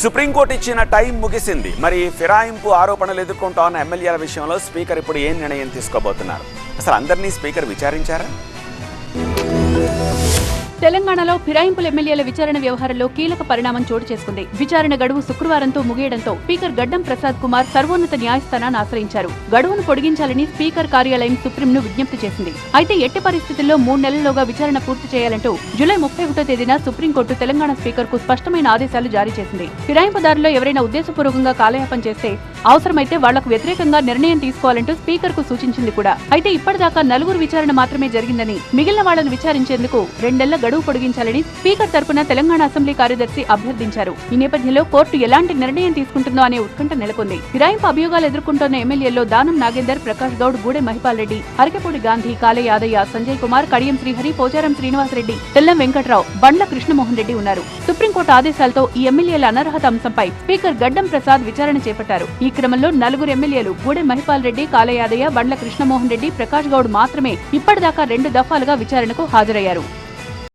Supreme court ఇచ్చిన time ముగిసింది. మరి ఫిరాయింపు ఆరోపణలు ఎదుర్కొంటోన్న ఎమ్మెల్యేల విషయంలో స్పీకర్ ఇప్పుడు ఏం నిర్ణయం తీసుకోబోతున్నారు? అసలు అందరినీ స్పీకర్ విచారించారా? తెలంగాణలో ఫిరాయింపుల ఎమ్మెల్యేల విచారణ వ్యవహారంలో కీలక పరిణామం చోటు చేసుకుంది. విచారణ గడువు శుక్రవారంతో ముగియడంతో స్పీకర్ గడ్డం ప్రసాద్ కుమార్ సర్వోన్నత న్యాయస్థానాన్ని ఆశ్రయించారు. గడువును పొడిగించాలని స్పీకర్ కార్యాలయం సుప్రీంను విజ్ఞప్తి చేసింది. అయితే ఎట్టి పరిస్థితుల్లో మూడు నెలల్లోగా విచారణ పూర్తి చేయాలంటూ జూలై ముప్పై ఒకటో తేదీన సుప్రీంకోర్టు తెలంగాణ స్పీకర్కు స్పష్టమైన ఆదేశాలు జారీ చేసింది. ఫిరాయింపుదారులో ఎవరైనా ఉద్దేశపూర్వకంగా కాలయాపం చేస్తే అవసరమైతే వాళ్ళకు వ్యతిరేకంగా నిర్ణయం తీసుకోవాలంటూ స్పీకర్కు సూచించింది కూడా. అయితే ఇప్పటిదాకా నలుగురు విచారణ మాత్రమే జరిగిందని మిగిలిన వాళ్ళను విచారించేందుకు రెండేళ్ళ గడువు పొడిగించాలని స్పీకర్ తరపున తెలంగాణ అసెంబ్లీ కార్యదర్శి అభ్యర్థించారు. ఈ నేపథ్యంలో కోర్టు ఎలాంటి నిర్ణయం తీసుకుంటుందో అనే ఉత్కంఠ నెలకొంది. ఫిరాయింపు అభియోగాలు ఎదుర్కొంటున్న ఎమ్మెల్యేల్లో దానం నాగేందర్ ప్రకాష్ గౌడ్ గూడె మహిపాల్ రెడ్డి అరకపూడి గాంధీ కాలే యాదయ్య సంజయ్ కుమార్ కడియం శ్రీహరి పోచారం శ్రీనివాసరెడ్డి తెల్లం వెంకట్రావు బండ్ల కృష్ణమోహన్ రెడ్డి ఉన్నారు. సుప్రీంకోర్టు ఆదేశాలతో ఈ ఎమ్మెల్యేల అనర్హత అంశంపై స్పీకర్ గడ్డం ప్రసాద్ విచారణ చేపట్టారు. ఈ క్రమంలో నలుగురు ఎమ్మెల్యేలు గూడె మహిపాల్ రెడ్డి కాలయాదయ్య బండ్ల కృష్ణమోహన్ రెడ్డి ప్రకాష్ గౌడ్ మాత్రమే. ఇప్పటిదాకా రెండు దఫాలుగా విచారణకు హాజరయ్యారు.